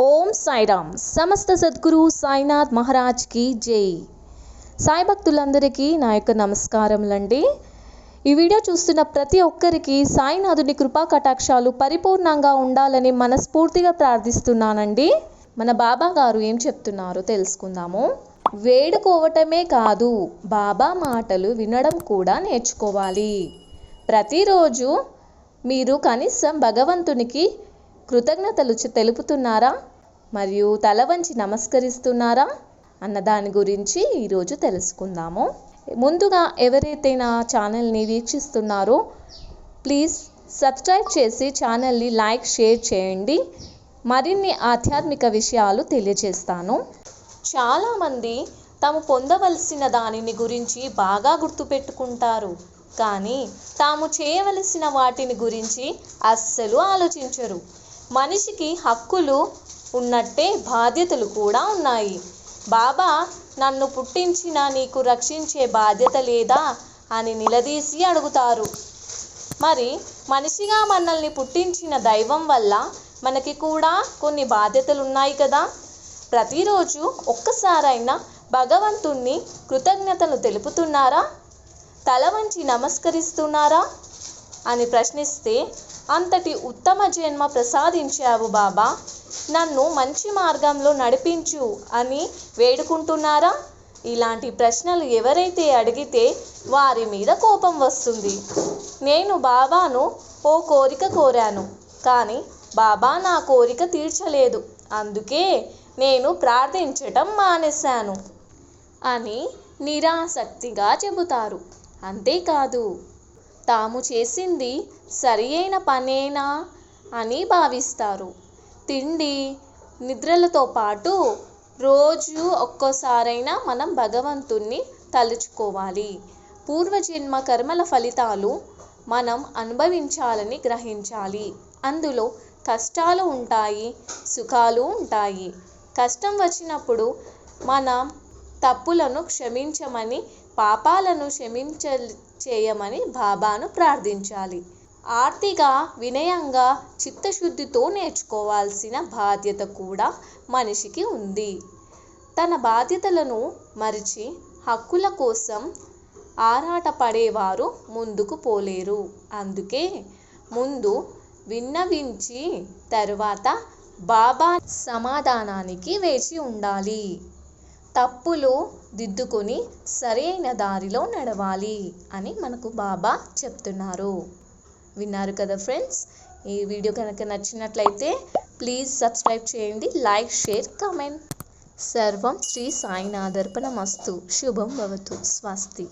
ఓం సాయిరామ్. సమస్త సద్గురు సాయినాథ్ మహారాజ్కి జై. సాయి భక్తులందరికీ నా యొక్క నమస్కారములండి. ఈ వీడియో చూస్తున్న ప్రతి ఒక్కరికి సాయినాథుని కృపా కటాక్షాలు పరిపూర్ణంగా ఉండాలని మనస్ఫూర్తిగా ప్రార్థిస్తున్నానండి. మన బాబా గారు ఏం చెప్తున్నారో తెలుసుకుందాము. వేడుకోవటమే కాదు బాబా మాటలు వినడం కూడా నేర్చుకోవాలి. ప్రతిరోజు మీరు కనీసం భగవంతునికి కృతజ్ఞతలు తెలుపుతున్నారా? మరియు తల వంచి నమస్కరిస్తున్నారా? అన్న దాని గురించి ఈరోజు తెలుసుకుందాము. ముందుగా ఎవరైతే నా ఛానల్ని వీక్షిస్తున్నారో ప్లీజ్ సబ్స్క్రైబ్ చేసి ఛానల్ని లైక్ షేర్ చేయండి. మరిన్ని ఆధ్యాత్మిక విషయాలు తెలియజేస్తాను. చాలామంది తాము పొందవలసిన దానిని గురించి బాగా గుర్తుపెట్టుకుంటారు. కానీ తాము చేయవలసిన వాటిని గురించి అస్సలు ఆలోచించరు. మనిషికి హక్కులు ఉన్నట్టే బాధ్యతలు కూడా ఉన్నాయి. బాబా నన్ను పుట్టించిన నీకు రక్షించే బాధ్యత లేదా అని నిలదీసి అడుగుతారు. మరి మనిషిగా మనల్ని పుట్టించిన దైవం వల్ల మనకి కూడా కొన్ని బాధ్యతలు ఉన్నాయి కదా? ప్రతిరోజు ఒక్కసారైనా భగవంతుణ్ణి కృతజ్ఞతలు తెలుపుతున్నారా? తల వంచి నమస్కరిస్తున్నారా? అని ప్రశ్నిస్తే అంతటి ఉత్తమ జన్మ ప్రసాదించావు బాబా. నన్ను మంచి మార్గంలో నడిపించు అని వేడుకుంటున్నారా? ఇలాంటి ప్రశ్నలు ఎవరైతే అడిగితే వారి మీద కోపం వస్తుంది. నేను బాబాను ఓ కోరిక కోరాను కానీ బాబా నా కోరిక తీర్చలేదు. అందుకే నేను ప్రార్థించటం మానేశాను అని నిరాసక్తిగా చెబుతారు. అంతేకాదు తాము చేసింది సరియైన పనేనా అని భావిస్తారు. తిండి నిద్రలతో పాటు రోజు ఒక్కోసారైనా మనం భగవంతుణ్ణి తలుచుకోవాలి. పూర్వజన్మ కర్మల ఫలితాలు మనం అనుభవించాలని గ్రహించాలి. అందులో కష్టాలు ఉంటాయి సుఖాలు ఉంటాయి. కష్టం వచ్చినప్పుడు మనం తప్పులను క్షమించమని పాపాలను క్షమించ చేయమని బాబాను ప్రార్థించాలి. ఆర్తిక వినయంగా చిత్తశుద్ధితో నేర్చుకోవాల్సిన బాధ్యత కూడా మనిషికి ఉంది. తన బాధ్యతలను మరిచి హక్కుల కోసం ఆరాటపడేవారు ముందుకు పోలేరు. అందుకే ముందు విన్నవించి తరువాత బాబా సమాధానానికి వేచి ఉండాలి. తప్పులు దిద్దుకొని సరైన దారిలో నడవాలి అని మనకు బాబా చెప్తున్నారు. విన్నారు కదా ఫ్రెండ్స్? ఈ వీడియో కనుక నచ్చినట్లయితే ప్లీజ్ సబ్స్క్రైబ్ చేయండి లైక్ షేర్ కామెంట్. సర్వం శ్రీ సాయినాథర్పణమస్తు. శుభం భవతు. స్వస్తి.